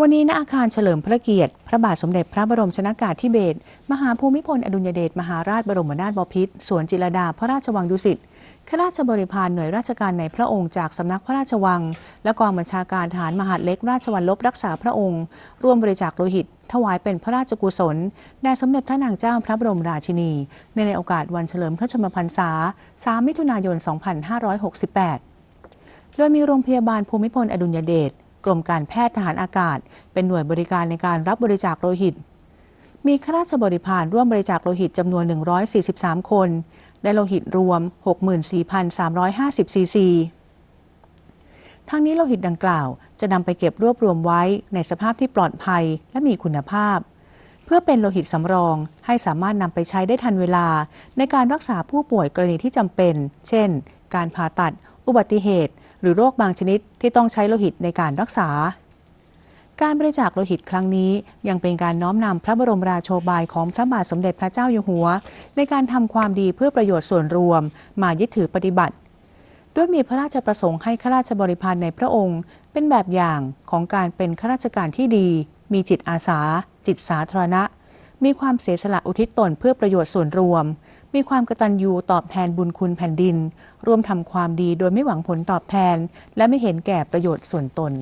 วันนี้ณอาคารเฉลิมพระเกียรติ พระบาทสมเด็จพระบรมชนากาธิเบศรมหาภูมิพลอดุลยเดชมหาราชบรมนาถบพิตรสวนจิรดาพระราชวังดุสิตข้าราชบริพารหน่วยราชการในพระองค์จากสำนักพระราชวัง และกองบัญชาการทหารมหาดเล็กราชวัลลบรักษาพระองค์ ร่วมบริจาคโลหิต ถวายเป็นพระราชกุศลแด่สมเด็จพระนางเจ้าพระบรมราชินีในในโอกาสวันเฉลิมพระชนมพรรษา 3 มิถุนายน 2568 โดยมีโรงพยาบาลภูมิพลอดุลยเดช กรมการแพทย์ทหารอากาศ เป็นหน่วยบริการในการรับบริจาคโลหิต มีข้าราชบริพารร่วมบริจาคโลหิตจำนวน 143 คน ได้โลหิตรวม 64,350 ซีซีทั้งนี้โลหิตดังกล่าวจะนำไปเก็บรวบรวมไว้ในสภาพที่ปลอดภัยและมีคุณภาพ เพื่อเป็นโลหิตสำรองให้สามารถนำไปใช้ได้ทันเวลา ในการรักษาผู้ป่วยกรณีที่จำเป็น เช่น การผ่าตัด อุบัติเหตุ หรือโรคบางชนิดที่ต้องใช้โลหิตในการรักษา การบริจาคโลหิตครั้งนี้ยังเป็นการน้อมนำพระบรมราโชบายของพระบาทสมเด็จพระเจ้าอยู่หัว ในการทำความดีเพื่อประโยชน์ส่วนรวม มายึดถือปฏิบัติด้วยมีพระราชประสงค์ให้ข้าราชบริพารในพระองค์ เป็นแบบอย่างของการเป็นข้าราชการที่ดี มีจิตอาสา จิตสาธารณะ มีความเสียสละอุทิศตนเพื่อประโยชน์ส่วนรวม มีความกตัญญูตอบแทนบุญคุณแผ่นดิน ร่วมทำความดีโดยไม่หวังผลตอบแทน และไม่เห็นแก่ประโยชน์ส่วนตน